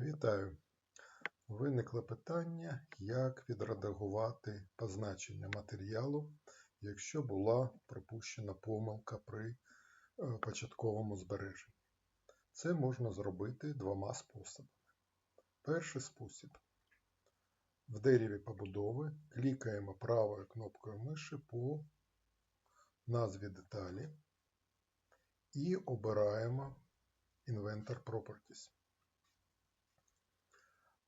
Вітаю! Виникло питання, як відредагувати позначення матеріалу, якщо була пропущена помилка при е, початковому збереженні. Це можна зробити двома способами. Перший спосіб. В дереві побудови клікаємо правою кнопкою миші по назві деталі і обираємо Inventor Properties.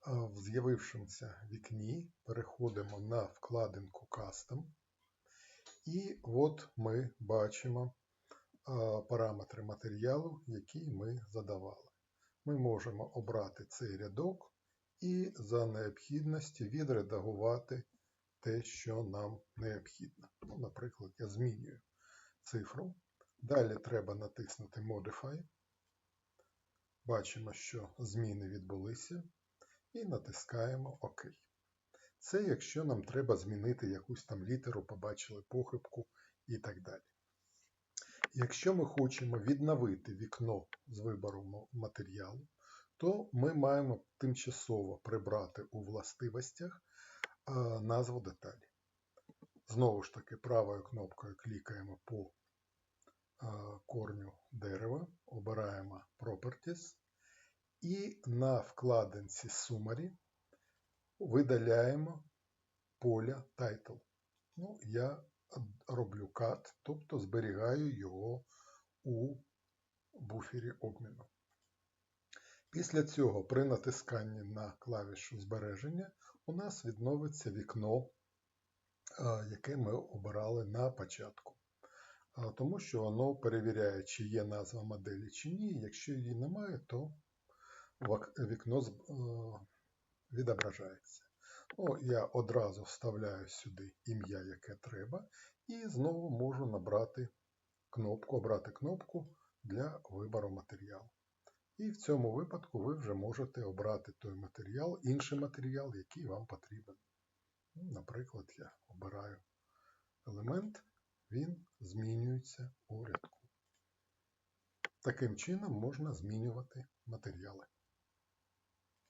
В з'явившомуся вікні переходимо на вкладинку Custom. І от ми бачимо параметри матеріалу, який ми задавали. Ми можемо обрати цей рядок і за необхідності відредагувати те, що нам необхідно. Ну, Наприклад, я змінюю цифру. Далі треба натиснути Modify. Бачимо, що зміни відбулися і натискаємо ОК. Це якщо нам треба змінити якусь там літеру, побачили похибку і так далі. Якщо ми хочемо відновити вікно з вибору матеріалу, то ми маємо тимчасово прибрати у властивостях назву деталі. Знову ж таки, правою кнопкою клікаємо по корню дерева, обираємо Properties і на вкладинці Summary видаляємо поля Title. Ну, Я роблю cut, тобто зберігаю його у буфері обміну. Після цього при натисканні на клавішу збереження у нас відновиться вікно, яке ми обирали на початку. Тому що воно перевіряє, чи є назва моделі чи ні. Якщо її немає, то вікно відображається. Ну, Я одразу вставляю сюди ім'я, яке треба, і знову можу набрати кнопку, обрати кнопку для вибору матеріалу. І в цьому випадку ви вже можете обрати той матеріал, інший матеріал, який вам потрібен. Ну, Наприклад, я обираю елемент, він змінюється у рядку. Таким чином можна змінювати матеріали.